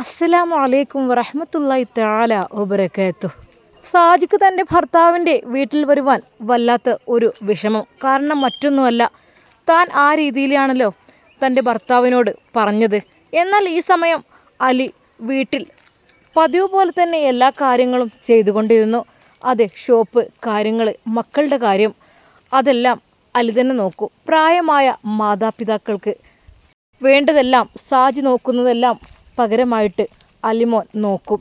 അസ്സലാമു അലൈക്കും വറഹമത്തല്ലായി താല ഒബരക്കത്തു സാജിക്ക് തന്റെ ഭർത്താവിന്റെ വീട്ടിൽ വരുവാൻ വല്ലാത്ത ഒരു വിഷമം. കാരണം മറ്റൊന്നുമല്ല താൻ ആ രീതിയിലാണല്ലോ തന്റെ ഭർത്താവിനോട് പറഞ്ഞത്. എന്നാൽ ഈ സമയം അലി വീട്ടിൽ പതിവ് പോലെ തന്നെ എല്ലാ കാര്യങ്ങളും ചെയ്തുകൊണ്ടിരുന്നു. അതെ ഷോപ്പ് കാര്യങ്ങൾ മക്കളുടെ കാര്യം അതെല്ലാം അലി തന്നെ നോക്കൂ. പ്രായമായ മാതാപിതാക്കൾക്ക് വേണ്ടതെല്ലാം സാജി നോക്കുന്നതെല്ലാം പകരമായിട്ട് അലിമോൻ നോക്കും.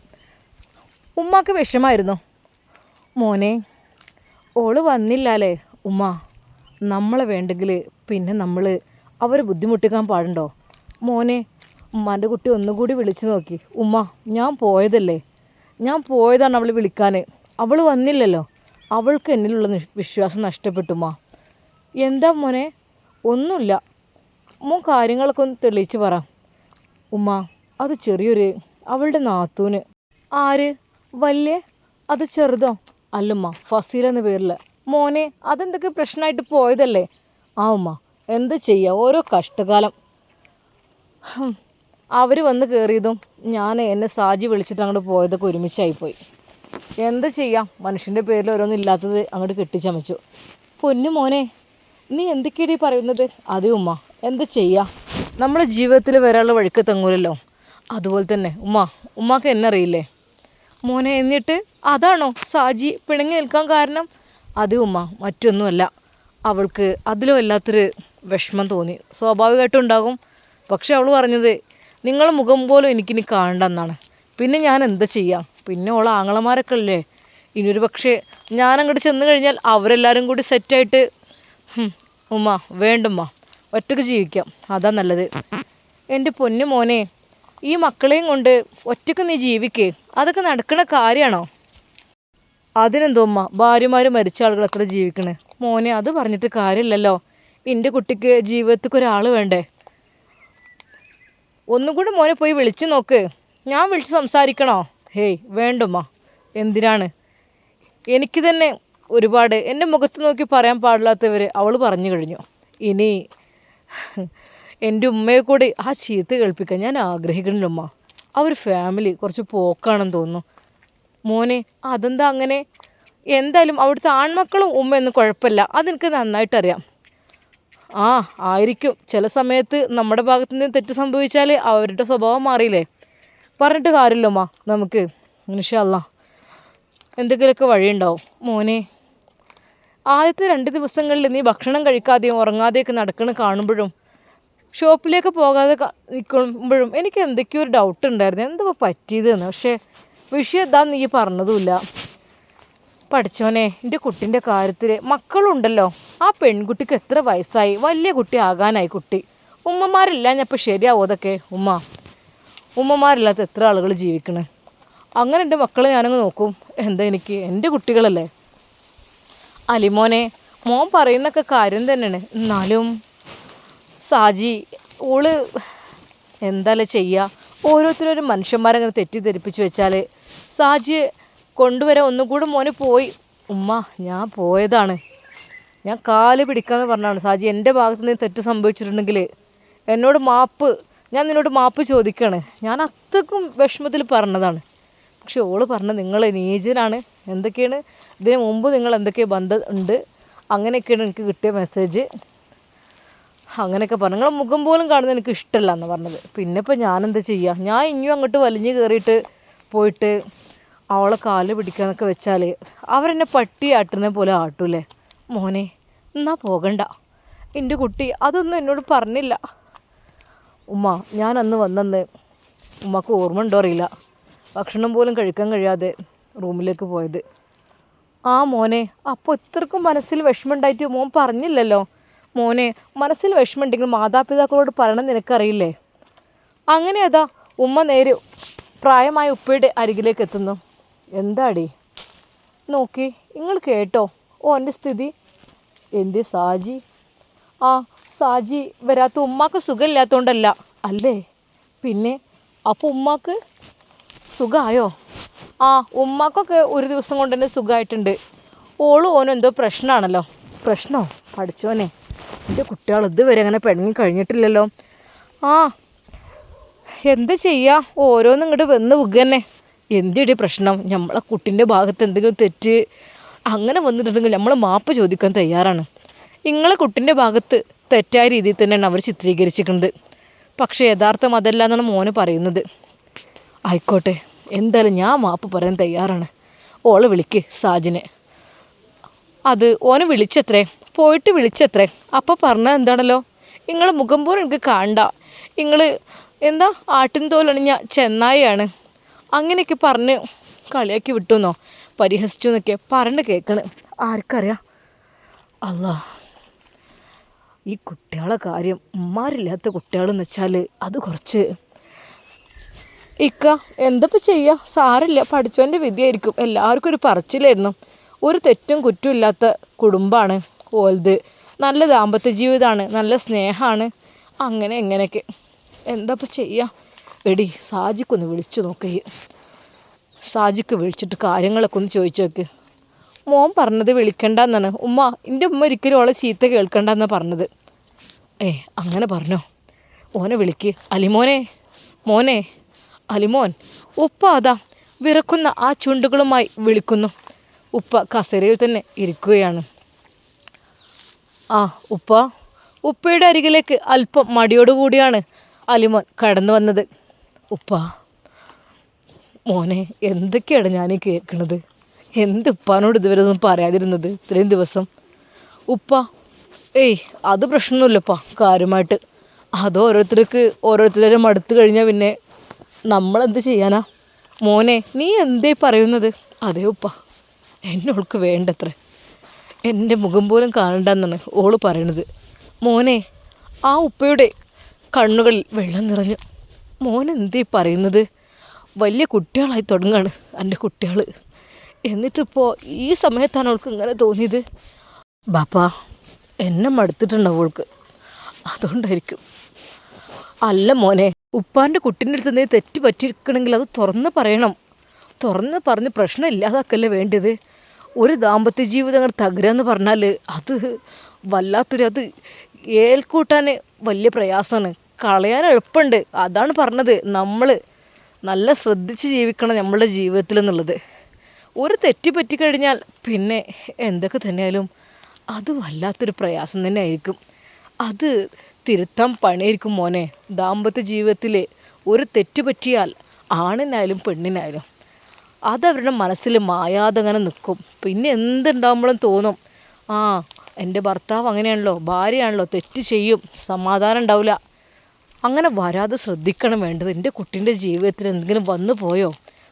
ഉമ്മാക്ക് വിഷമായിരുന്നു? മോനെ ഓൾ വന്നില്ലാലേ ഉമ്മ നമ്മളെ വേണ്ടെങ്കിൽ പിന്നെ നമ്മൾ അവരെ ബുദ്ധിമുട്ടിക്കാൻ പാടുണ്ടോ? മോനെ ഉമ്മാന്റെ കുട്ടി ഒന്നുകൂടി വിളിച്ചു നോക്കി. ഉമ്മ ഞാൻ പോയതല്ലേ? ഞാൻ പോയതാണ് അവൾ വിളിക്കാൻ അവൾ വന്നില്ലല്ലോ. അവൾക്ക് എന്നിലുള്ള വിശ്വാസം നഷ്ടപ്പെട്ടുമ്മ എന്താ മോനെ? ഒന്നുമില്ല. മോൻ കാര്യങ്ങളൊക്കെ ഒന്ന് തെളിയിച്ച് പറ. ഉമ്മ അത് ചെറിയൊരു അവളുടെ നാത്തൂന്. ആര്? വല്യ? അത് ചെറുതോ? അല്ലമ്മ ഫസീല എന്ന പേരിൽ മോനെ അതെന്തൊക്കെ പ്രശ്നമായിട്ട് പോയതല്ലേ? ആ ഉമ്മ എന്ത് ചെയ്യുക ഓരോ കഷ്ടകാലം. അവർ വന്ന് കയറിയതും ഞാൻ എന്നെ സാജി വിളിച്ചിട്ട് അങ്ങോട്ട് പോയതൊക്കെ ഒരുമിച്ചായിപ്പോയി. എന്ത് ചെയ്യാം? മനുഷ്യന്റെ പേരിൽ ഓരോന്നും ഇല്ലാത്തത് അങ്ങോട്ട് കെട്ടിച്ചമച്ചു. പൊന്നു മോനെ നീ എന്തൊക്കെയാണ് പറയുന്നത്? അതേ ഉമ്മ എന്ത് ചെയ്യാം? നമ്മുടെ ജീവിതത്തിൽ വരാനുള്ള വഴിക്ക് തങ്ങൂലല്ലോ അതുപോലെ തന്നെ ഉമ്മ ഉമ്മാക്ക് എന്നെ അറിയില്ലേ? മോനെ എന്നിട്ട് അതാണോ സാജി പിണങ്ങി നിൽക്കാൻ കാരണം? അത് ഉമ്മ മറ്റൊന്നുമല്ല. അവൾക്ക് അതിലും വല്ലാത്തൊരു വിഷമം തോന്നി. സ്വാഭാവികമായിട്ടും ഉണ്ടാകും. പക്ഷെ അവൾ പറഞ്ഞത് നിങ്ങളെ മുഖം പോലും എനിക്കിനി കാണണ്ടെന്നാണ് പിന്നെ ഞാൻ എന്താ ചെയ്യാം? പിന്നെ ഓൾ ആങ്ങളമാരൊക്കെ അല്ലേ ഇനിയൊരു പക്ഷേ ഞാനങ്ങോട്ട് ചെന്ന് കഴിഞ്ഞാൽ അവരെല്ലാവരും കൂടി സെറ്റായിട്ട് ഉമ്മ വേണ്ടുമ്മ ഒറ്റയ്ക്ക് ജീവിക്കാം. അതാ നല്ലത്. എന്റെ പൊന്നു മോനെ ഈ മക്കളെയും കൊണ്ട് ഒറ്റയ്ക്ക് നീ ജീവിക്കേ. അതൊക്കെ നടക്കുന്ന കാര്യമാണോ? അതിനെന്തോ ഉമ്മ ഭാര്യമാർ മരിച്ച ആളുകൾ അത്ര ജീവിക്കണേ. മോനെ അത് പറഞ്ഞിട്ട് കാര്യമില്ലല്ലോ. എന്റെ കുട്ടിക്ക് ജീവിതത്തിക്ക് ഒരാൾ വേണ്ടേ? ഒന്നും കൂടെ മോനെ പോയി വിളിച്ച് നോക്ക്. ഞാൻ വിളിച്ച് സംസാരിക്കണോ? ഹേയ് വേണ്ടുമ്മ എന്തിനാണ്? എനിക്ക് തന്നെ ഒരുപാട് എന്റെ മുഖത്ത് നോക്കി പറയാൻ പാടില്ലാത്തവർ അവൾ പറഞ്ഞു കഴിഞ്ഞു. ഇനി എന്റെ ഉമ്മയെ കൂടി ആ ചീത്ത കേൾപ്പിക്കാൻ ഞാൻ ആഗ്രഹിക്കണില്ല ഉമ്മ. ആ ഒരു ഫാമിലി കുറച്ച് പോക്കാണെന്ന് തോന്നുന്നു. മോനെ അതെന്താ അങ്ങനെ? എന്തായാലും അവിടുത്തെ ആൺമക്കളും ഉമ്മ ഉമ്മയൊന്നും കുഴപ്പമില്ല. അതെനിക്ക് നന്നായിട്ടറിയാം. ആ ആയിരിക്കും. ചില സമയത്ത് നമ്മുടെ ഭാഗത്തു നിന്ന് തെറ്റ് സംഭവിച്ചാൽ അവരുടെ സ്വഭാവം മാറിയില്ലേ? പറഞ്ഞിട്ട് കാര്യമില്ലമ്മ നമുക്ക് ഇൻഷല്ല എന്തെങ്കിലുമൊക്കെ വഴിയുണ്ടാവും. മോനെ ആദ്യത്തെ രണ്ട് ദിവസങ്ങളിൽ നീ ഭക്ഷണം കഴിക്കാതെയും ഉറങ്ങാതെയൊക്കെ നടക്കണ കാണുമ്പോഴും ഷോപ്പിലേക്ക് പോകാതെ നിൽക്കുമ്പോഴും എനിക്ക് എന്തൊക്കെയോ ഒരു ഡൗട്ട് ഉണ്ടായിരുന്നു. എന്താ പറ്റിയതെന്ന്. പക്ഷേ വിഷയം എന്താ നീ പറഞ്ഞതുമില്ല. പഠിച്ചോനെ എന്റെ കുട്ടിന്റെ കാര്യത്തിൽ മക്കളുണ്ടല്ലോ. ആ പെൺകുട്ടിക്ക് എത്ര വയസ്സായി? വലിയ കുട്ടി ആകാനായി കുട്ടി. ഉമ്മമാരില്ലാഞ്ഞപ്പോൾ ശരിയാവോ അതൊക്കെ ഉമ്മ ഉമ്മമാരില്ലാത്ത എത്ര ആളുകൾ ജീവിക്കണേ? അങ്ങനെ എന്റെ മക്കളെ ഞാനങ്ങ് നോക്കും. എന്താ എനിക്ക്? എന്റെ കുട്ടികളല്ലേ? അലിമോനെ മോൻ പറയുന്നൊക്കെ കാര്യം തന്നെയാണ്. എന്നാലും സാജി ഓൾ എന്താല്ലേ ചെയ്യുക ഓരോരുത്തരും മനുഷ്യന്മാരങ്ങനെ തെറ്റിദ്ധരിപ്പിച്ച് വെച്ചാൽ സാജിയെ കൊണ്ടുവരാൻ ഒന്നും കൂടെ മോന് പോയി. ഉമ്മ ഞാൻ പോയതാണ്. ഞാൻ കാൽ പിടിക്കാന്ന് പറഞ്ഞാണ് സാജി. എന്റെ ഭാഗത്ത് നിന്ന് തെറ്റ് സംഭവിച്ചിട്ടുണ്ടെങ്കിൽ എന്നോട് മാപ്പ് ഞാൻ നിന്നോട് മാപ്പ് ചോദിക്കുകയാണ് ഞാൻ അത്രക്കും വിഷമത്തിൽ പറഞ്ഞതാണ്. പക്ഷെ ഓൾ പറഞ്ഞ നിങ്ങൾ നീജനാണ് എന്തൊക്കെയാണ്? ഇതിന് മുമ്പ് നിങ്ങൾ എന്തൊക്കെ ബന്ധം ഉണ്ട്? അങ്ങനെയൊക്കെയാണ് എനിക്ക് കിട്ടിയ മെസ്സേജ് അങ്ങനെയൊക്കെ പറഞ്ഞു. നിങ്ങളെ മുഖം പോലും കാണുന്നത് എനിക്ക് ഇഷ്ടമല്ല എന്ന് പറഞ്ഞത്. പിന്നെ ഇപ്പം ഞാനെന്താ ചെയ്യുക ഞാൻ ഇനിയും അങ്ങോട്ട് വലിഞ്ഞ് കയറിയിട്ട് പോയിട്ട് അവളെ കാൽ പിടിക്കാന്നൊക്കെ വെച്ചാൽ അവരെന്നെ പട്ടി ആട്ടുന്ന പോലെ ആട്ടൂലേ മോനെ എന്നാ പോകണ്ട. എന്റെ കുട്ടി അതൊന്നും എന്നോട് പറഞ്ഞില്ല. ഉമ്മ ഞാൻ അന്ന് വന്നെന്ന് ഉമ്മക്ക് ഓർമ്മ ഉണ്ടോ അറിയില്ല. ഭക്ഷണം പോലും കഴിക്കാൻ കഴിയാതെ റൂമിലേക്ക് പോയത്. ആ മോനെ അപ്പോൾ ഇത്രക്കും മനസ്സിൽ വിഷമമുണ്ടായിട്ട് മോൻ പറഞ്ഞില്ലല്ലോ? മോനെ മനസ്സിൽ വിഷമമുണ്ടെങ്കിൽ മാതാപിതാക്കളോട് പറയണം നിനക്കറിയില്ലേ? അങ്ങനെ അതാ ഉമ്മ നേരെ പ്രായമായ ഉപ്പയുടെ അരികിലേക്ക് എത്തുന്നു. എന്താടി? നോക്കി നിങ്ങൾ കേട്ടോ ഓ എന്റെ സ്ഥിതി. എന്ത് സാജി? ആ സാജി വരാത്ത ഉമ്മാക്ക് സുഖമില്ലാത്തതുകൊണ്ടല്ല അല്ലേ? പിന്നെ അപ്പോൾ ഉമ്മാക്ക് സുഖമായോ ആ ഉമ്മാക്കൊക്കെ ഒരു ദിവസം കൊണ്ട് തന്നെ സുഖമായിട്ടുണ്ട് ഓളും ഓനും എന്തോ പ്രശ്നമാണല്ലോ. പ്രശ്നമോ പഠിച്ചോനെ. എന്റെ കുട്ടികൾ ഇതുവരെ അങ്ങനെ പിണങ്ങി കഴിഞ്ഞിട്ടില്ലല്ലോ. ആ എന്ത് ചെയ്യുക ഓരോന്നും ഇങ്ങോട്ട് വന്ന് തന്നെ എന്തിടി പ്രശ്നം? നമ്മളെ കുട്ടിന്റെ ഭാഗത്ത് എന്തെങ്കിലും തെറ്റ്? അങ്ങനെ വന്നിട്ടുണ്ടെങ്കിൽ നമ്മൾ മാപ്പ് ചോദിക്കാൻ തയ്യാറാണ്. നിങ്ങളെ കുട്ടിന്റെ ഭാഗത്ത് തെറ്റായ രീതിയിൽ തന്നെയാണ് അവർ ചിത്രീകരിച്ചിട്ടുണ്ട് പക്ഷേ യഥാർത്ഥം അതല്ല എന്നാണ് മോന് പറയുന്നത്. ആയിക്കോട്ടെ എന്തായാലും ഞാൻ മാപ്പ് പറയാൻ തയ്യാറാണ്. ഓളെ വിളിക്ക് സാജിനെ. അത് ഓനെ വിളിച്ചത്രേ? പോയിട്ട് വിളിച്ചത്രേ. അപ്പം പറഞ്ഞത് എന്താണല്ലോ? നിങ്ങൾ മുഖം പോലും എനിക്ക് കാണണ്ട. നിങ്ങൾ എന്താ ആട്ടിൻ തോലണിഞ്ഞ ചെന്നായിയാണ്. അങ്ങനെയൊക്കെ പറഞ്ഞ് കളിയാക്കി വിട്ടുന്നോ? പരിഹസിച്ചു എന്നൊക്കെ പറഞ്ഞ് കേൾക്കണ് ആർക്കറിയാം? അല്ല ഈ കുട്ടികളെ കാര്യം ഉമ്മാരില്ലാത്ത കുട്ടികളെന്ന് വെച്ചാൽ അത് കുറച്ച് ഇക്ക എന്തപ്പോൾ ചെയ്യുക സാറില്ല പഠിച്ചവന്റെ വിധിയായിരിക്കും. എല്ലാവർക്കും ഒരു പറച്ചിലായിരുന്നു. ഒരു തെറ്റും കുറ്റുമില്ലാത്ത കുടുംബമാണ് ഓൽത് നല്ല ദാമ്പത്യ ജീവിതമാണ് നല്ല സ്നേഹമാണ് അങ്ങനെ എങ്ങനെയൊക്കെ എന്താപ്പോൾ ചെയ്യുക എടി സാജിക്കൊന്ന് വിളിച്ചു നോക്കേ. സാജിക്ക് വിളിച്ചിട്ട് കാര്യങ്ങളൊക്കെ ഒന്ന് ചോദിച്ചു നോക്ക്. മോൻ പറഞ്ഞത് വിളിക്കണ്ടെന്നാണ്. ഉമ്മ എന്റെ ഉമ്മ ഒരിക്കലും ഓളെ ചീത്ത കേൾക്കണ്ടെന്നാണ് പറഞ്ഞത്. ഏ അങ്ങനെ പറഞ്ഞോ. ഓനെ വിളിക്ക്. അലിമോനെ മോനെ അലിമോൻ ഉപ്പ അതാ വിറക്കുന്ന ആ ചുണ്ടുകളുമായി വിളിക്കുന്നു. ഉപ്പ കസേരയിൽ തന്നെ ഇരിക്കുകയാണ്. ആ ഉപ്പ. ഉപ്പയുടെ അരികിലേക്ക് അല്പം മടിയോടുകൂടിയാണ് അലിമോൻ കടന്നു വന്നത്. ഉപ്പ മോനെ എന്തൊക്കെയാണ് ഞാൻ ഈ കേൾക്കണത്? എന്ത് ഉപ്പാനോട് ഇതുവരെ ഒന്നും പറയാതിരുന്നത് ഇത്രയും ദിവസം? ഉപ്പ ഏയ് അത് പ്രശ്നമൊന്നുമില്ലപ്പാ കാര്യമായിട്ട്. അത് ഓരോരുത്തർക്ക് ഓരോരുത്തരും മടുത്തു കഴിഞ്ഞാൽ പിന്നെ നമ്മളെന്ത് ചെയ്യാനാ? മോനെ നീ എന്തേ പറയുന്നത്? അതേ ഉപ്പ എന്നോൾക്ക് വേണ്ടത്രേ. എന്റെ മുഖം പോലും കാണണ്ടെന്നാണ് ഓൾ പറയണത്. മോനെ ആ ഉപ്പയുടെ കണ്ണുകളിൽ വെള്ളം നിറഞ്ഞു. മോൻ എന്തേ പറയുന്നത്? വലിയ കുട്ടികളായി തുടങ്ങാണ് എന്റെ കുട്ടികൾ എന്നിട്ടിപ്പോൾ ഈ സമയത്താണ് അവൾക്ക് ഇങ്ങനെ തോന്നിയത്? ബാപ്പ എന്നെ മടുത്തിട്ടുണ്ടാവും അവൾക്ക് അതുകൊണ്ടായിരിക്കും. അല്ല മോനെ ഉപ്പാന്റെ കുട്ടീന്റെ അടുത്ത് എന്തെങ്കിലും തെറ്റ് പറ്റിയിരിക്കണമെങ്കിൽ അത് തുറന്ന് പറയണം. തുറന്ന് പറഞ്ഞ് പ്രശ്നം ഇല്ലാതാക്കല്ലേ വേണ്ടത്? ഒരു ദാമ്പത്യ ജീവിതം അങ്ങനെ തകരുക പറഞ്ഞാൽ അത് വല്ലാത്തൊരു അത് ഏൽക്കൂട്ടാൻ വലിയ പ്രയാസമാണ് കളയാൻ എളുപ്പമുണ്ട് അതാണ് പറഞ്ഞത്. നമ്മൾ നല്ല ശ്രദ്ധിച്ച് ജീവിക്കണം നമ്മളുടെ ജീവിതത്തിൽ എന്നുള്ളത്. ഒരു തെറ്റ് പറ്റിക്കഴിഞ്ഞാൽ പിന്നെ എന്തൊക്കെ തന്നെയാലും അത് വല്ലാത്തൊരു പ്രയാസം തന്നെ ആയിരിക്കും അത് തിരുത്താൻ പണിയായിരിക്കും മോനെ. ദാമ്പത്യ ജീവിതത്തിൽ ഒരു തെറ്റ് പറ്റിയാൽ ആണിനായാലും പെണ്ണിനായാലും. അതവരുടെ മനസ്സിൽ മായാതെ അങ്ങനെ നിൽക്കും പിന്നെ എന്തുണ്ടാകുമ്പോഴും തോന്നും. ആ എന്റെ ഭർത്താവ് അങ്ങനെയാണല്ലോ ഭാര്യയാണല്ലോ തെറ്റ് ചെയ്യും സമാധാനം ഉണ്ടാവില്ല. അങ്ങനെ വരാതെ ശ്രദ്ധിക്കണം വേണ്ടത്. എന്റെ കുട്ടീന്റെ ജീവിതത്തിൽ എന്തെങ്കിലും വന്നു പോയോ?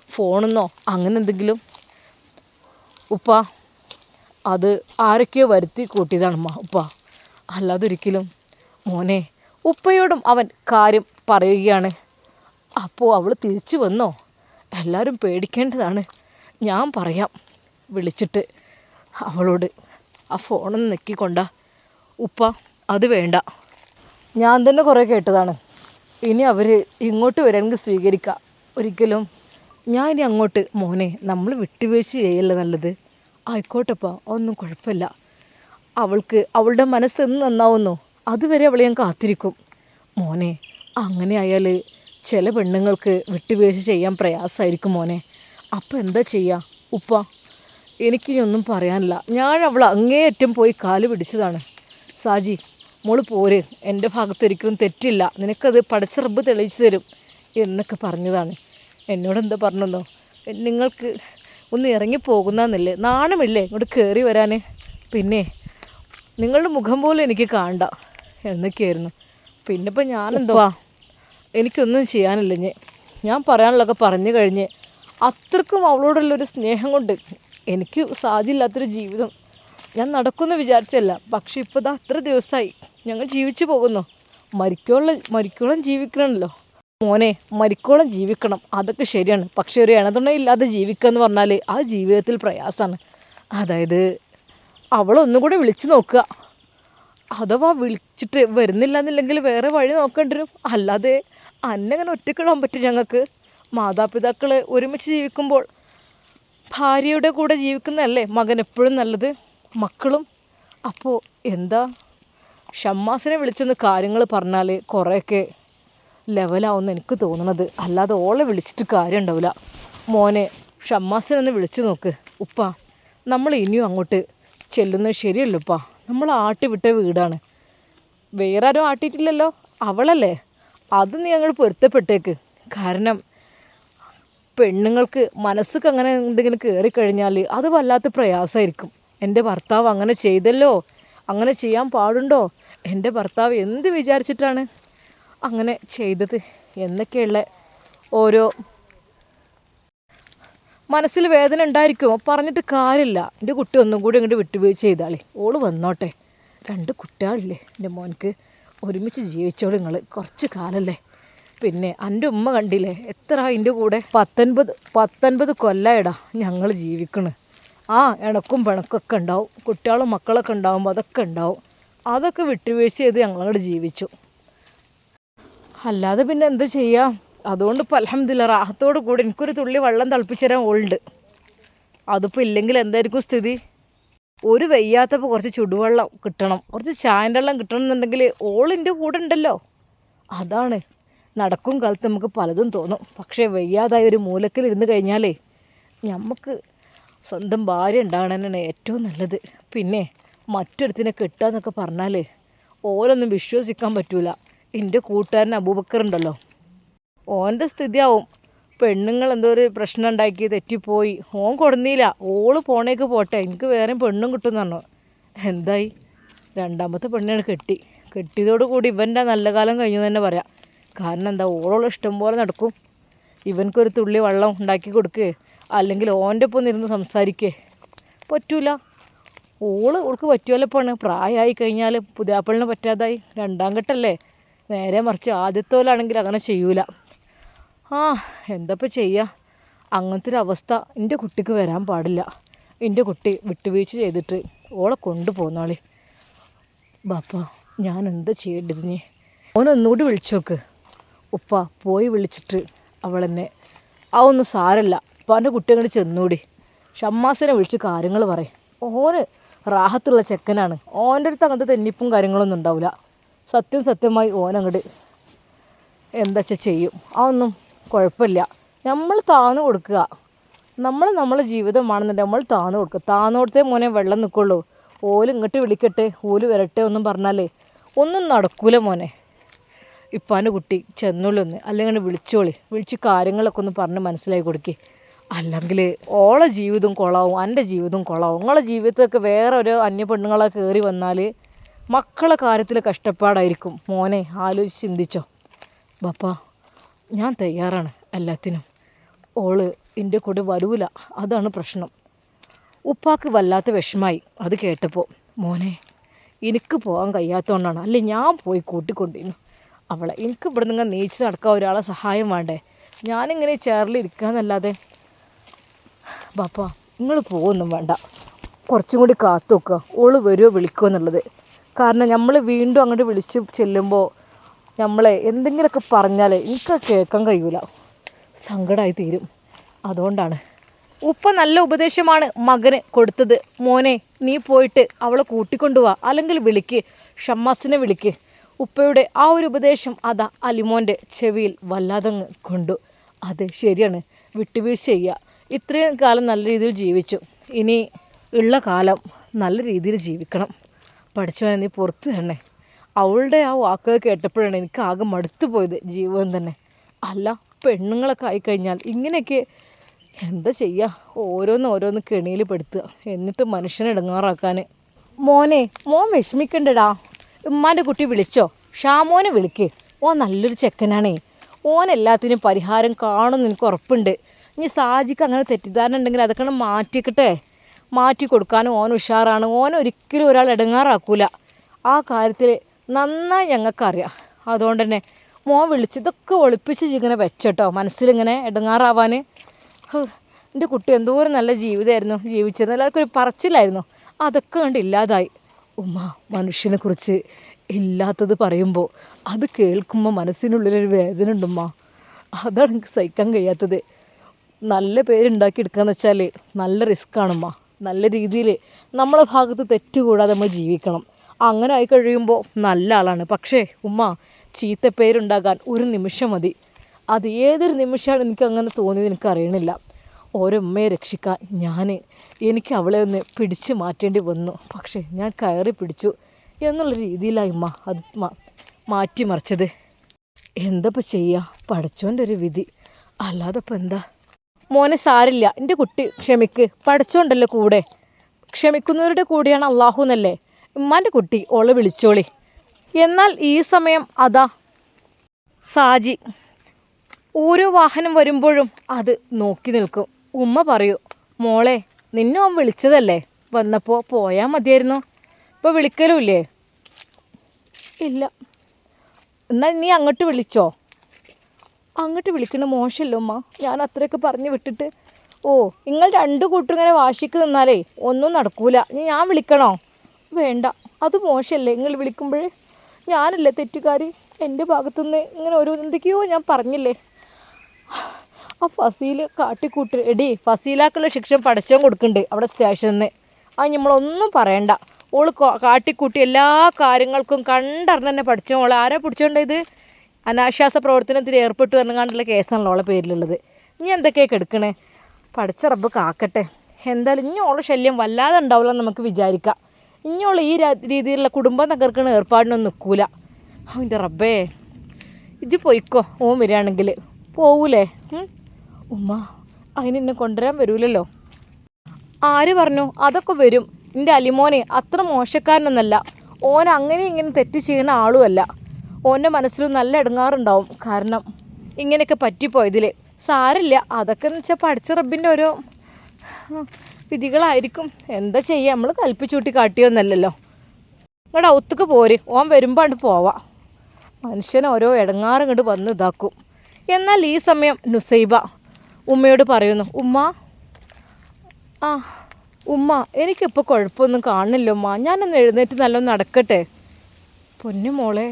ഫോണെന്നോ അങ്ങനെ എന്തെങ്കിലും? ഉപ്പ അത് ആരൊക്കെയോ വരുത്തി കൂട്ടിയതാണ് ഉപ്പ. അല്ലാതെ ഒരിക്കലും. മോനെ ഉപ്പയോടും അവൻ കാര്യം പറയുകയാണ്. അപ്പോൾ അവൾ തിരിച്ചു വന്നോ? എല്ലാവരും പേടിക്കേണ്ടതാണ്. ഞാൻ പറയാം വിളിച്ചിട്ട്. അവളോട് ആ ഫോണൊന്ന് നെക്കിക്കൊണ്ട. ഉപ്പ അത് വേണ്ട. ഞാൻ തന്നെ കുറേ കേട്ടതാണ്. ഇനി അവർ ഇങ്ങോട്ട് വരാമെങ്കിൽ സ്വീകരിക്കുക ഒരിക്കലും ഞാൻ ഇനി അങ്ങോട്ട് മോനെ നമ്മൾ വിട്ടുവീഴ്ച ചെയ്യല്ല നല്ലത്? ആയിക്കോട്ടെപ്പാ ഒന്നും കുഴപ്പമില്ല. അവൾക്ക് അവളുടെ മനസ്സെന്ന് നന്നാവുന്നു. അതുവരെ അവളെ ഞാൻ കാത്തിരിക്കും. മോനെ അങ്ങനെ ആയാൽ ചില പെണ്ണുങ്ങൾക്ക് വിട്ടുവീഴ്ച ചെയ്യാൻ പ്രയാസമായിരിക്കും മോനെ. അപ്പോൾ എന്താ ചെയ്യുക ഉപ്പ എനിക്കിനൊന്നും പറയാനില്ല. ഞാൻ അവൾ അങ്ങേയറ്റം പോയി കാൽ പിടിച്ചതാണ്. സാജി മോൾ പോര്. എന്റെ ഭാഗത്തൊരിക്കലും തെറ്റില്ല. നിനക്കത് പടച്ച റബ്ബ് തെളിയിച്ചു തരും എന്നൊക്കെ പറഞ്ഞതാണ്. എന്നോട് എന്താ പറഞ്ഞെന്നോ? നിങ്ങൾക്ക് ഒന്ന് ഇറങ്ങി പോകുന്നതെന്നല്ലേ നാണമില്ലേ ഇങ്ങോട്ട് കയറി വരാൻ പിന്നെ നിങ്ങളുടെ മുഖം പോലും എനിക്ക് കാണണ്ട എന്നൊക്കെയായിരുന്നു. പിന്നെ ഇപ്പം ഞാനെന്തോ എനിക്കൊന്നും ചെയ്യാനില്ല. ഞാൻ പറയാനുള്ളതൊക്കെ പറഞ്ഞു കഴിഞ്ഞ് അത്രക്കും അവളോടുള്ളൊരു സ്നേഹം കൊണ്ട് എനിക്ക് സാധ്യമില്ലാത്തൊരു ജീവിതം ഞാൻ നടക്കുമെന്ന് വിചാരിച്ചല്ല പക്ഷേ ഇപ്പോൾ ഇതാ അത്ര ദിവസമായി ഞങ്ങൾ ജീവിച്ചു പോകുന്നു. മരിക്കോളം മരിക്കോളം ജീവിക്കണമല്ലോ. മോനെ മരിക്കോളം ജീവിക്കണം. അതൊക്കെ ശരിയാണ്. പക്ഷേ ഒരു ഇണതുണയില്ലാതെ ജീവിക്കുക എന്ന് പറഞ്ഞാൽ ആ ജീവിതത്തിൽ പ്രയാസമാണ്. അതായത് അവളൊന്നും കൂടെ വിളിച്ചു നോക്കുക. അഥവാ വിളിച്ചിട്ട് വരുന്നില്ല എന്നുണ്ടെങ്കിൽ വേറെ വഴി നോക്കേണ്ടി വരും. അല്ലാതെ അന്നങ്ങനെ ഒറ്റക്കിടാൻ പറ്റും ഞങ്ങൾക്ക്. മാതാപിതാക്കൾ ഒരുമിച്ച് ജീവിക്കുമ്പോൾ ഭാര്യയുടെ കൂടെ ജീവിക്കുന്നതല്ലേ മകൻ എപ്പോഴും നല്ലത്? മക്കളും? അപ്പോൾ എന്താ? ഷമ്മാസിനെ വിളിച്ചൊന്ന് കാര്യങ്ങൾ പറഞ്ഞാൽ കുറേയൊക്കെ ലെവലാവുമെന്ന് എനിക്ക് തോന്നണത്. അല്ലാതെ ഓളെ വിളിച്ചിട്ട് കാര്യം ഉണ്ടാവില്ല മോനെ ഷമ്മാസിനൊന്ന് വിളിച്ചു നോക്ക്. ഉപ്പ നമ്മൾ ഇനിയും അങ്ങോട്ട് ചെല്ലുന്നത് ശരിയല്ല ഉപ്പ നമ്മൾ ആട്ടി വിട്ട വീടാണ്. വേറെ ആരും ആട്ടിയിട്ടില്ലല്ലോ. അവളല്ലേ? അത് നീ ഞങ്ങൾ പൊരുത്തപ്പെട്ടേക്ക്. കാരണം പെണ്ണുങ്ങൾക്ക് മനസ്സൊക്കെ അങ്ങനെ എന്തെങ്കിലും കയറിക്കഴിഞ്ഞാൽ അത് വല്ലാത്ത പ്രയാസമായിരിക്കും എന്റെ ഭർത്താവ് അങ്ങനെ ചെയ്തല്ലോ? അങ്ങനെ ചെയ്യാൻ പാടുണ്ടോ? എന്റെ ഭർത്താവ് എന്ത് വിചാരിച്ചിട്ടാണ് അങ്ങനെ ചെയ്തത്? എന്നൊക്കെയുള്ള ഓരോ മനസ്സിൽ വേദന ഉണ്ടായിരിക്കും പറഞ്ഞിട്ട് കാര്യമില്ല. എന്റെ കുട്ടി ഒന്നും കൂടി അങ്ങോട്ട് വിട്ടുവീഴ്ച ചെയ്താളി. ഓൾ വന്നോട്ടെ. രണ്ട് കുട്ടികളില്ലേ എന്റെ മോൻക്ക്. ഒരുമിച്ച് ജീവിച്ചോളൂ നിങ്ങൾ കുറച്ച് കാലല്ലേ. പിന്നെ എന്റെ ഉമ്മ കണ്ടില്ലേ? എത്ര അതിന്റെ കൂടെ? പത്തൊൻപത് പത്തൊൻപത് കൊല്ലായിടാ ഞങ്ങൾ ജീവിക്കണ്. ആ ഇണക്കും പിണക്കൊക്കെ ഉണ്ടാവും. കുട്ടികളും മക്കളൊക്കെ ഉണ്ടാവുമ്പോൾ അതൊക്കെ ഉണ്ടാവും. അതൊക്കെ വിട്ടുവീഴ്ച ചെയ്ത് ഞങ്ങളങ്ങോട്ട് ജീവിച്ചു. അല്ലാതെ പിന്നെ എന്ത് ചെയ്യാം? അതുകൊണ്ട് ഇപ്പോൾ അലഹമില്ല റാഹത്തോട് കൂടി എനിക്കൊരു തുള്ളി വെള്ളം തിളപ്പിച്ച് തരാൻ ഓളുണ്ട്. അതിപ്പോൾ ഇല്ലെങ്കിൽ എന്തായിരിക്കും സ്ഥിതി? ഒരു വെയ്യാത്തപ്പോൾ കുറച്ച് ചുടുവെള്ളം കിട്ടണം. കുറച്ച് ചായന്റെ വെള്ളം കിട്ടണം എന്നുണ്ടെങ്കിൽ ഓളിന്റെ കൂടെ ഉണ്ടല്ലോ. അതാണ്. നടക്കും കാലത്ത് നമുക്ക് പലതും തോന്നും. പക്ഷേ വെയ്യാതായ ഒരു മൂലക്കിൽ ഇരുന്ന് കഴിഞ്ഞാലേ നമുക്ക് സ്വന്തം ഭാര്യ ഉണ്ടാകണതന്നെയാണ് ഏറ്റവും നല്ലത്. പിന്നെ മറ്റൊരുത്തിനെ കിട്ടുക എന്നൊക്കെ പറഞ്ഞാൽ ഓരൊന്നും വിശ്വസിക്കാൻ പറ്റൂല. എന്റെ കൂട്ടുകാരൻ അബൂബക്കർ ഉണ്ടല്ലോ. ഓന്റെ സ്ഥിതിയാവും. പെണ്ണുങ്ങൾ എന്തോ ഒരു പ്രശ്നം ഉണ്ടാക്കി തെറ്റിപ്പോയി. ഓൻ കൊടുന്നില്ല. ഓൾ പോണേക്ക് പോട്ടെ. എനിക്ക് വേറെ പെണ്ണും കിട്ടുമെന്ന് പറഞ്ഞു. എന്തായി? രണ്ടാമത്തെ പെണ്ണാണ് കെട്ടി. കെട്ടിയതോട് കൂടി ഇവന്റെ നല്ല കാലം കഴിഞ്ഞു തന്നെ പറയാം. കാരണം എന്താ? ഓളോളം ഇഷ്ടം പോലെ നടക്കും. ഇവനക്കൊരു തുള്ളി വെള്ളം ഉണ്ടാക്കി കൊടുക്കുക അല്ലെങ്കിൽ ഓന്റെ ഒപ്പം ഇരുന്ന് സംസാരിക്കേ. പറ്റൂല. ഓൾ ഓൾക്ക് പറ്റുമല്ലപ്പാണ് പ്രായമായി കഴിഞ്ഞാൽ പുതിയാപ്പിളിന് പറ്റാതായി. രണ്ടാം ഘട്ടല്ലേ? നേരെ മറിച്ച് ആദ്യത്തോലാണെങ്കിൽ അങ്ങനെ ചെയ്യൂല. ആ എന്തപ്പോൾ ചെയ്യുക അങ്ങനത്തെ ഒരു അവസ്ഥ എന്റെ കുട്ടിക്ക് വരാൻ പാടില്ല. എന്റെ കുട്ടി വിട്ടുവീഴ്ച ചെയ്തിട്ട് ഓളെ കൊണ്ടുപോന്നാളി. ബാപ്പ ഞാൻ എന്താ ചെയ്യേണ്ടത് നീ ഓനൊന്നുകൂടി വിളിച്ചു നോക്ക് ഉപ്പ പോയി വിളിച്ചിട്ട് അവളെന്നെ. ആ ഒന്നും സാരല്ല. ഉപ്പാന്റെ കുട്ടി അങ്ങോട്ട് ചെന്നൂടി. ഷമ്മാസിനെ വിളിച്ച് കാര്യങ്ങൾ പറയും. ഓന് റാഹത്തുള്ള ചെക്കനാണ്. ഓന്റെ അടുത്ത് അങ്ങനത്തെ തെന്നിപ്പും കാര്യങ്ങളൊന്നും ഉണ്ടാവില്ല സത്യം സത്യമായി ഓനങ്ങോട്ട് എന്താ ചെയ്യും? ആ അതൊന്നും കുഴപ്പമില്ല. നമ്മൾ താന്നു കൊടുക്കുക. നമ്മൾ നമ്മളെ ജീവിതമാണെന്നുണ്ടെങ്കിൽ നമ്മൾ താന്നു കൊടുക്കുക. താന്നു കൊടുത്തേ മോനെ വെള്ളം നിൽക്കുള്ളൂ. ഓൽ ഇങ്ങോട്ട് വിളിക്കട്ടെ ഓൽ വരട്ടെ ഒന്നും പറഞ്ഞാലേ ഒന്നും നടക്കൂല മോനെ. ഇപ്പാന്റെ കുട്ടി ചെന്നോളി ഒന്ന്. അല്ലെങ്കിൽ വിളിച്ചോളി. വിളിച്ച് കാര്യങ്ങളൊക്കെ ഒന്ന് പറഞ്ഞ് മനസ്സിലാക്കി കൊടുക്കേ. അല്ലെങ്കിൽ ഓളെ ജീവിതം കൊളാവും എന്റെ ജീവിതം കൊളാവും. നിങ്ങളെ ജീവിതത്തൊക്കെ വേറെ ഒരു അന്യ പെണ്ണുങ്ങളെ കയറി വന്നാൽ മക്കളെ കാര്യത്തിൽ കഷ്ടപ്പാടായിരിക്കും. മോനെ ആലോചിച്ച് ചിന്തിച്ചോ. ബാപ്പ. ഞാൻ തയ്യാറാണ് എല്ലാത്തിനും. ഓൾ എന്റെ കൂടെ വരൂല അതാണ് പ്രശ്നം. ഉപ്പാക്ക് വല്ലാത്ത വിഷമായി അത് കേട്ടപ്പോൾ മോനെ എനിക്ക് പോകാൻ കഴിയാത്തതുകൊണ്ടാണ് അല്ലെ ഞാൻ പോയി കൂട്ടിക്കൊണ്ടിരുന്നു. അവളെ എനിക്ക് ഇവിടെ നിങ്ങൾ നീച്ച് നടക്കാൻ ഒരാളെ സഹായം വേണ്ടേ? ഞാനിങ്ങനെ ചേറിലിരിക്കാന്നല്ലാതെ ബാപ്പ നിങ്ങൾ പോകുമൊന്നും വേണ്ട. കുറച്ചും കൂടി കാത്തു നോക്കുക ഓൾ വരുമോ വിളിക്കുമോ എന്നുള്ളത്. കാരണം നമ്മൾ വീണ്ടും അങ്ങോട്ട് വിളിച്ച് ചെല്ലുമ്പോൾ നമ്മളെ എന്തെങ്കിലുമൊക്കെ പറഞ്ഞാൽ എനിക്ക് കേൾക്കാൻ കഴിയൂല. സങ്കടമായി തീരും. അതുകൊണ്ടാണ്. ഉപ്പ നല്ല ഉപദേശമാണ് മകന് കൊടുത്തത്. മോനെ നീ പോയിട്ട് അവളെ കൂട്ടിക്കൊണ്ടുപോവാ അല്ലെങ്കിൽ വിളിക്ക്. ഷമ്മാസിനെ വിളിക്ക്. ഉപ്പയുടെ ആ ഒരു ഉപദേശം അതാ അലിമോന്റെ ചെവിയിൽ വല്ലാതങ്ങ് കൊണ്ടു. അത് ശരിയാണ്. വിട്ടുവീഴ്ച ചെയ്യുക ഇത്രയും കാലം നല്ല രീതിയിൽ ജീവിച്ചു. ഇനി ഉള്ള കാലം നല്ല രീതിയിൽ ജീവിക്കണം. പഠിച്ചവനെ നീ പുറത്ത് തരണേ. അവളുടെ ആ വാക്കുകൾ കേട്ടപ്പോഴാണ് എനിക്ക് ആകെ മടുത്തു പോയത് ജീവിതം തന്നെ. അല്ല പെണ്ണുങ്ങളൊക്കെ ആയിക്കഴിഞ്ഞാൽ ഇങ്ങനെയൊക്കെ എന്താ ചെയ്യുക ഓരോന്ന് ഓരോന്ന് കെണിയിൽ പെടുത്തുക. എന്നിട്ട് മനുഷ്യനെ ഇടങ്ങാറാക്കാൻ മോനെ മോൻ വിഷമിക്കണ്ടടാ. ഉമ്മാന്റെ കുട്ടി വിളിച്ചോ? ഷാമോനെ വിളിക്കേ. ഓ നല്ലൊരു ചെക്കനാണേ. ഓൻ എല്ലാത്തിനും പരിഹാരം കാണുമെന്ന് എനിക്ക് ഉറപ്പുണ്ട്. ഇനി സാജിക്ക് അങ്ങനെ തെറ്റിദ്ധാരണ ഉണ്ടെങ്കിൽ അതൊക്കെ മാറ്റിക്കട്ടെ. മാറ്റി കൊടുക്കാനും ഓൻ ഉഷാറാണ്. ഓൻ ഒരിക്കലും ഒരാൾ ഇടങ്ങാറാക്കൂല. ആ കാര്യത്തിൽ നന്നായി ഞങ്ങൾക്കറിയാം. അതുകൊണ്ട് തന്നെ മോൻ വിളിച്ച് ഇതൊക്കെ ഒളിപ്പിച്ച് ഇങ്ങനെ വെച്ചോട്ടോ. മനസ്സിലിങ്ങനെ ഇടങ്ങാറാവാൻ എന്റെ കുട്ടി എന്തോരം നല്ല ജീവിതമായിരുന്നു ജീവിച്ചത്. എല്ലാവർക്കും ഒരു പറച്ചിലായിരുന്നു. അതൊക്കെ കണ്ട് ഇല്ലാതായി. ഉമ്മ മനുഷ്യനെക്കുറിച്ച് ഇല്ലാത്തത് പറയുമ്പോൾ അത് കേൾക്കുമ്പോൾ മനസ്സിനുള്ളിലൊരു വേദന ഉണ്ടുമ്മ അതാണ് എനിക്ക് സഹിക്കാൻ കഴിയാത്തത്. നല്ല പേരുണ്ടാക്കി എടുക്കാന്ന് വെച്ചാൽ നല്ല റിസ്ക്കാണുമ്മ നല്ല രീതിയിൽ നമ്മളെ ഭാഗത്ത് തെറ്റുകൂടാതെ നമ്മൾ ജീവിക്കണം. അങ്ങനെ ആയി കഴിയുമ്പോൾ നല്ല ആളാണ്. പക്ഷേ ഉമ്മ ചീത്ത പേരുണ്ടാകാൻ ഒരു നിമിഷം മതി. അത് ഏതൊരു നിമിഷമാണ് എനിക്ക് അങ്ങനെ തോന്നിയത് എനിക്ക് അറിയണില്ല. ഓരോ ഉമ്മയെ രക്ഷിക്കാൻ ഞാൻ എനിക്ക് അവളെ ഒന്ന് പിടിച്ചു മാറ്റേണ്ടി വന്നു. പക്ഷേ ഞാൻ കയറി പിടിച്ചു. എന്നുള്ള രീതിയിലായി ഉമ്മ അത് മാറ്റിമറിച്ചത് എന്തപ്പോൾ ചെയ്യുക പഠിച്ചോന്റെ ഒരു വിധി. അല്ലാതെ ഇപ്പം എന്താ? മോനെ സാരില്ല. എന്റെ കുട്ടി ക്ഷമിക്ക്. പഠിച്ചോണ്ടല്ലോ കൂടെ? ക്ഷമിക്കുന്നവരുടെ കൂടെയാണ് അള്ളാഹു എന്നല്ലേ ഉമ്മാന്റെ കുട്ടി ഓളെ വിളിച്ചോളി. എന്നാൽ ഈ സമയം അതാ. സാജി ഓരോ വാഹനം വരുമ്പോഴും അത് നോക്കി നിൽക്കും. ഉമ്മ പറയൂ മോളെ നിന്നെ അവൻ വിളിച്ചതല്ലേ? വന്നപ്പോൾ പോയാൽ മതിയായിരുന്നു. ഇപ്പോൾ വിളിക്കലുമില്ലേ? ഇല്ല. എന്നാൽ നീ അങ്ങോട്ട് വിളിച്ചോ? അങ്ങോട്ട് വിളിക്കണ മോശമല്ലോ ഉമ്മ. ഞാൻ അത്രയൊക്കെ പറഞ്ഞു വിട്ടിട്ട്. ഓ നിങ്ങൾ രണ്ട് കൂട്ടരും ഇങ്ങനെ വാശിക്ക് നിന്നാലേ ഒന്നും നടക്കൂല. ഞാൻ വിളിക്കണോ? വേണ്ട. അത് മോശമല്ലേ നിങ്ങൾ വിളിക്കുമ്പോഴേ ഞാനല്ലേ തെറ്റുകാരി? എന്റെ ഭാഗത്തുനിന്ന് ഇങ്ങനെ ഒരു എന്തൊക്കെയോ ഞാൻ പറഞ്ഞില്ലേ? ആ ഫസീൽ കാട്ടിക്കൂട്ട് എടി ഫസീലാക്കുള്ള ശിക്ഷ പഠിച്ചോ കൊടുക്കുന്നുണ്ട് അവിടെ സ്റ്റേഷനിൽ നിന്ന്. അത് നമ്മളൊന്നും പറയണ്ട. കൊ- കാട്ടിക്കൂട്ടി എല്ലാ കാര്യങ്ങൾക്കും കണ്ടറിഞ്ഞ് തന്നെ പഠിച്ചോ ഓളെ ആരാ പിടിച്ചോണ്ട് ഇത്? അനാശ്വാസ പ്രവർത്തനത്തിൽ ഏർപ്പെട്ടു എന്നുകൊണ്ടുള്ള കേസാണല്ലോ ഓളെ പേരിലുള്ളത്. ഇനി എന്തൊക്കെയൊക്കെ എടുക്കണേ പഠിച്ച റബ്ബ് കാക്കട്ടെ. എന്തായാലും ഇനി ഓളെ ശല്യം വല്ലാതെ ഉണ്ടാവില്ല നമുക്ക് വിചാരിക്കാം. ഇനി ഓൾ ഈ രീതിയിലുള്ള കുടുംബം തകർക്കണ ഏർപ്പാടിനൊന്നും നിൽക്കൂല. അവന്റെ റബ്ബേ. ഇത് പോയിക്കോ ഓൻ വരികയാണെങ്കിൽ. പോവൂലേ? ഉമ്മ അതിനെന്നെ കൊണ്ടുവരാൻ വരൂലല്ലോ. ആര് പറഞ്ഞു? അതൊക്കെ വരും. എന്റെ അലിമോനെ അത്ര മോശക്കാരനൊന്നല്ല. ഓൻ അങ്ങനെ ഇങ്ങനെ തെറ്റ് ചെയ്യുന്ന ആളുമല്ല. ഓന്റെ മനസ്സിലും നല്ല ഇടങ്ങാറുണ്ടാവും. കാരണം ഇങ്ങനെയൊക്കെ പറ്റിപ്പോയതിൽ സാരില്ല അതൊക്കെ എന്ന് വെച്ചാൽ പഠിച്ച റബ്ബിന്റെ ഓരോ വിധികളായിരിക്കും എന്താ ചെയ്യുക നമ്മൾ കൽപ്പിച്ചൂട്ടി കാട്ടിയൊന്നല്ലല്ലോ. നിങ്ങളുടെ ഔത്തുക്ക് പോര്. ഓൻ വരുമ്പോൾ പോവാം. മനുഷ്യൻ ഓരോ ഇടങ്ങാറും ഇങ്ങോട്ട് വന്ന് ഇതാക്കും. എന്നാൽ ഈ സമയം നുസൈബ ഉമ്മയോട് പറയുന്നു ഉമ്മ ആ ഉമ്മ എനിക്കിപ്പോൾ കുഴപ്പമൊന്നും കാണില്ല ഉമ്മ. ഞാനൊന്ന് എഴുന്നേറ്റ് നല്ലോണം നടക്കട്ടെ. പൊന്നു മോളെ.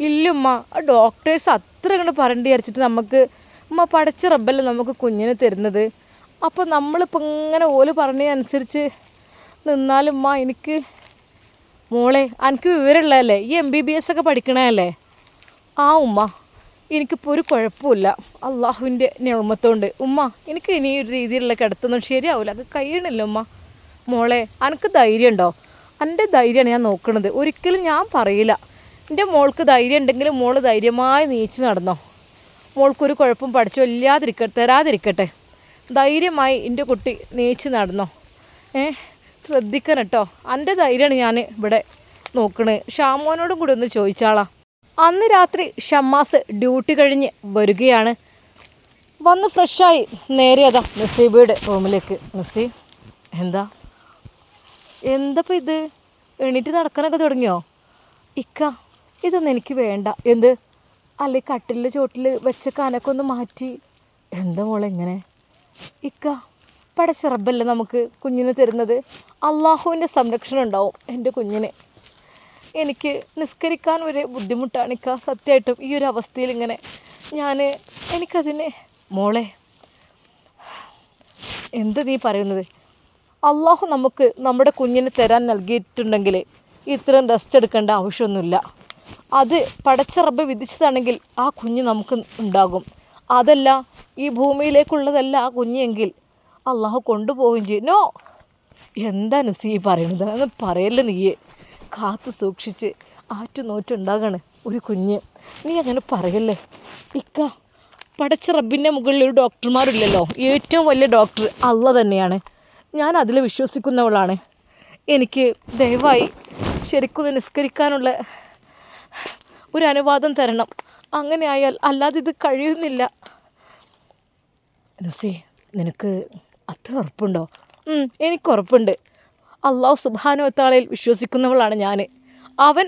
ഇല്ലുമ്മ ആ ഡോക്ടേഴ്സ് അത്ര ഇങ്ങോട്ട് പറയേണ്ടി നമുക്ക് ഉമ്മ പടച്ച റബ്ബല്ലേ നമുക്ക് കുഞ്ഞിനെ തരുന്നത്? അപ്പോൾ നമ്മളിപ്പോൾ ഇങ്ങനെ ഓൽ പറഞ്ഞതനുസരിച്ച് നിന്നാലും നിന്നാലുമ്മ എനിക്ക് മോളെ എനിക്ക് വിവരമുള്ളതല്ലേ? ഈ എം ബി ബി എസ് ഒക്കെ പഠിക്കണതല്ലേ? ആ ഉമ്മ എനിക്കിപ്പോൾ ഒരു കുഴപ്പമില്ല. അള്ളാഹുവിന്റെ നിയമത്തോണ്ട് ഉമ്മ എനിക്ക് ഇനി ഒരു രീതിയിലുള്ള കിടത്തൊന്നും ശരിയാവില്ല അത് കഴിയണില്ല ഉമ്മ. മോളെ എനിക്ക് ധൈര്യം ഉണ്ടോ എന്റെ ധൈര്യമാണ് ഞാൻ നോക്കണത്. ഒരിക്കലും ഞാൻ പറയില്ല. എന്റെ മോൾക്ക് ധൈര്യം ഉണ്ടെങ്കിൽ മോൾ ധൈര്യമായി നീച്ച് നടന്നോ? മോൾക്കൊരു കുഴപ്പം പഠിച്ചു? ഇല്ലാതിരിക്കട്ടെ തരാതിരിക്കട്ടെ. ധൈര്യമായി എന്റെ കുട്ടി നീച്ച് നടന്നോ? ഏ ശ്രദ്ധിക്കണം കേട്ടോ. എന്റെ ധൈര്യമാണ് ഞാൻ ഇവിടെ നോക്കണേ. ഷാമോനോടും കൂടി ഒന്ന് ചോദിച്ചാളാ. അന്ന് രാത്രി ഷമ്മാസ് ഡ്യൂട്ടി കഴിഞ്ഞ് വരികയാണ്. വന്ന് ഫ്രഷായി നേരെ അതാ നസീബയുടെ റൂമിലേക്ക്. നസീബ് എന്താ? എന്തപ്പോൾ ഇത്? എണീറ്റ് നടക്കാനൊക്കെ തുടങ്ങിയോ? ഇക്ക ഇതൊന്നും എനിക്ക് വേണ്ട. എന്ത്? അല്ലെ കട്ടിലിന്റെ ചോട്ടിൽ വെച്ച കനക്കൊന്ന് മാറ്റി. എന്താ മോളെ ഇങ്ങനെ? ഇക്ക പടച്ചിറബല്ലേ നമുക്ക് കുഞ്ഞിന് തരുന്നത്? അള്ളാഹുവിന്റെ സംരക്ഷണം ഉണ്ടാവും എന്റെ കുഞ്ഞിന്. എനിക്ക് നിസ്കരിക്കാൻ ഒരു ബുദ്ധിമുട്ടാണ് ഇക്ക സത്യമായിട്ടും ഈ ഒരു അവസ്ഥയിൽ ഇങ്ങനെ. ഞാൻ എനിക്കതിന് മോളെ എന്ത് നീ പറയുന്നത്? അള്ളാഹു നമുക്ക് നമ്മുടെ കുഞ്ഞിന് തരാൻ നൽകിയിട്ടുണ്ടെങ്കിൽ ഇത്രയും റെസ്റ്റ് എടുക്കേണ്ട ആവശ്യമൊന്നുമില്ല. അത് പടച്ചറബ് വിധിച്ചതാണെങ്കിൽ ആ കുഞ്ഞ് നമുക്ക് ഉണ്ടാകും. അതല്ല ഈ ഭൂമിയിലേക്കുള്ളതല്ല ആ കുഞ്ഞെങ്കിൽ അള്ളാഹു കൊണ്ടുപോവുകയും ചെയ്യും. നോ. എന്താ നുസി പറയണത്? അങ്ങനെ പറയല്ല നീയെ? കാത്തു സൂക്ഷിച്ച് ആറ്റുനോറ്റുണ്ടാകണേ ഒരു കുഞ്ഞ്. നീ അങ്ങനെ പറയല്ലേ? ഇക്ക പടച്ച റബ്ബിന്റെ മുകളിൽ ഒരു ഡോക്ടർമാരില്ലല്ലോ. ഏറ്റവും വലിയ ഡോക്ടർ അള്ള തന്നെയാണ്. ഞാൻ അതിൽ വിശ്വസിക്കുന്നവളാണ്. എനിക്ക് ദയവായി ശരിക്കും നിസ്കരിക്കാനുള്ള ഒരു അനുവാദം തരണം. അങ്ങനെയായാൽ അല്ലാതെ ഇത് കഴിയുന്നില്ല. നുസി നിനക്ക് അത്ര ഉറപ്പുണ്ടോ? എനിക്ക് ഉറപ്പുണ്ട്. അള്ളാഹു സുബാനുവത്താളയിൽ വിശ്വസിക്കുന്നവളാണ് ഞാൻ അവൻ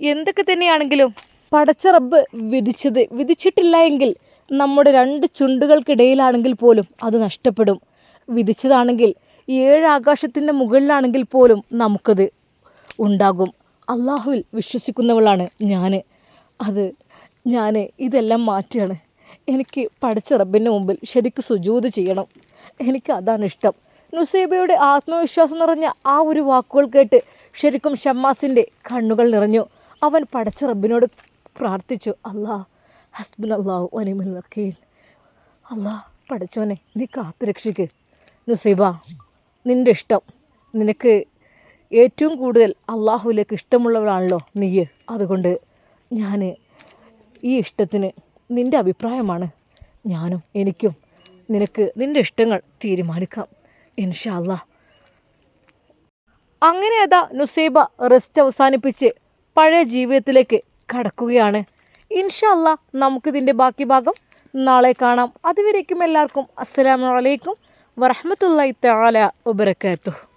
എന്തൊക്കെ തന്നെയാണെങ്കിലും പടച്ച റബ്ബ് വിധിച്ചത് വിധിച്ചിട്ടില്ല എങ്കിൽ നമ്മുടെ രണ്ട് ചുണ്ടുകൾക്കിടയിലാണെങ്കിൽ പോലും അത് നഷ്ടപ്പെടും. വിധിച്ചതാണെങ്കിൽ ഏഴ് ആകാശത്തിന്റെ മുകളിലാണെങ്കിൽ പോലും നമുക്കത് ഉണ്ടാകും. അള്ളാഹുവിൽ വിശ്വസിക്കുന്നവളാണ് ഞാൻ അത് ഞാൻ ഇതെല്ലാം മാറ്റിയാണ്. എനിക്ക് പഠിച്ച റബ്ബിന്റെ മുമ്പിൽ ശരിക്ക് സുജൂത് ചെയ്യണം. എനിക്ക് അതാണ് ഇഷ്ടം. നുസൈബയുടെ ആത്മവിശ്വാസം നിറഞ്ഞ ആ ഒരു വാക്കുകൾ കേട്ട് ശരിക്കും ഷമ്മാസിന്റെ കണ്ണുകൾ നിറഞ്ഞു. അവൻ പഠിച്ച റബ്ബിനോട് പ്രാർത്ഥിച്ചു അല്ലാ ഹസ്ബിൻ അള്ളാഹു വനിമുൽ വക്കീൽ. അല്ലാ പഠിച്ചവനെ നീ കാത്തു രക്ഷിക്ക്. നുസൈബ നിന്റെ ഇഷ്ടം. നിനക്ക് ഏറ്റവും കൂടുതൽ അള്ളാഹുവിലേക്ക് ഇഷ്ടമുള്ളവളാണല്ലോ നീ അതുകൊണ്ട് ഞാൻ ഈ ഇഷ്ടത്തിന് നിന്റെ അഭിപ്രായമാണ്. ഞാനും എനിക്കും നിനക്ക് നിന്റെ ഇഷ്ടങ്ങൾ തീരുമാനിക്കാം. ഇൻഷാ അല്ലാ. അങ്ങനെ അതാ നുസൈബ റെസ്റ്റ് അവസാനിപ്പിച്ച് പഴയ ജീവിതത്തിലേക്ക് കടക്കുകയാണ്. ഇൻഷല്ല നമുക്കിതിന്റെ ബാക്കി ഭാഗം നാളെ കാണാം. അതുവരേക്കും എല്ലാവർക്കും അസ്സലാമു അലൈക്കും വറഹമത്തല്ലാ തആല വബറകാതുഹു